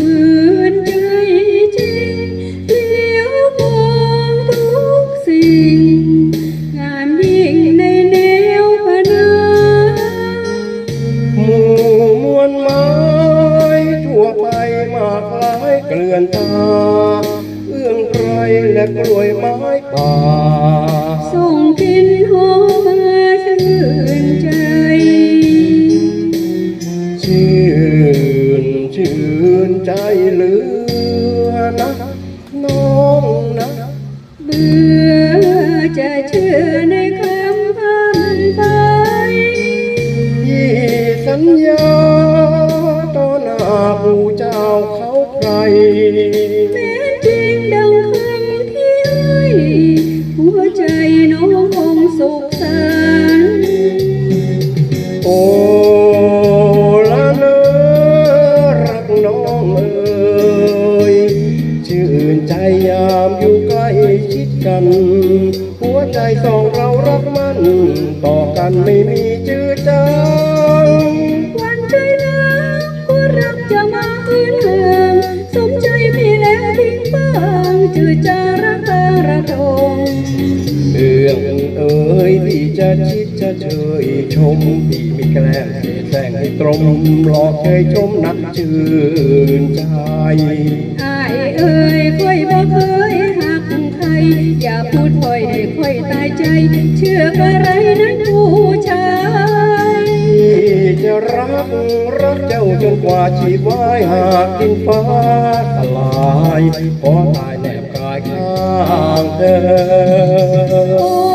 อื่นใดจริงเลี้ยวมองทุกสิ่ง งามยิ่งในแนวพนาหมู่มวลไม้ทั่วไปมากลายเกลื่อนตา เอื้องไกรและกล้ยไม้ป่า ส่งกลิ่นหอมมาชื่นใจ ชื่อ ชื่นใจเหลือนะน้องนะเบื่อจะเชื่อในคำพันไปยี่สัญญาต่อหน้าผู้ ยชื่นใจยามอยู่ใกล้ชิดกัน หัวใจสองเรารักมัน ต่อกันไม่มีจืดจางวันใจรักก็รักจะมาคืนห่างสมใจพี่แล้วทิ้งบ้างจืดจารักตาระทงเรื่องเอ่ยที่จะชิดจะเชยชมพี่มี แกล้งเสแสร้งให้ตรงหลอกเคยชมนักชื่นใจ อายเอ่ยค่อยบ่เคยหักใคร อย่าพูดค่อยให้ค่อยตายใจ เชื่ออะไรนั้นผู้ชาย ที่จะรักรักเจ้าจนกว่าชีวายหากดินฟ้าทลายขอตายแนบกายข้างเธอ โอ้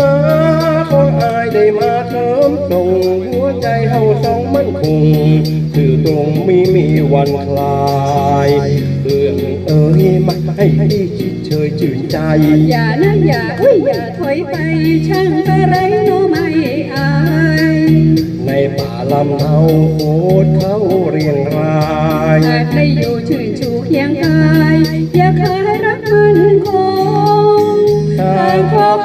นาของอายได้มาเติมส่งหัวใจเฮาสองมันคงคือตรงมีมีวันคลายเรื่องเอ่ยไม่ให้ที่คิดเชยจืนใจ อย่านะอย่าอุ้ยอย่าถอยไปช่างอะไรโนไม่อายในป่าลำเนาโคดเขาเรียงรายอาจได้อยู่ชื่นชูเคียงกาย อย่าขายรักมันคงทางขอบ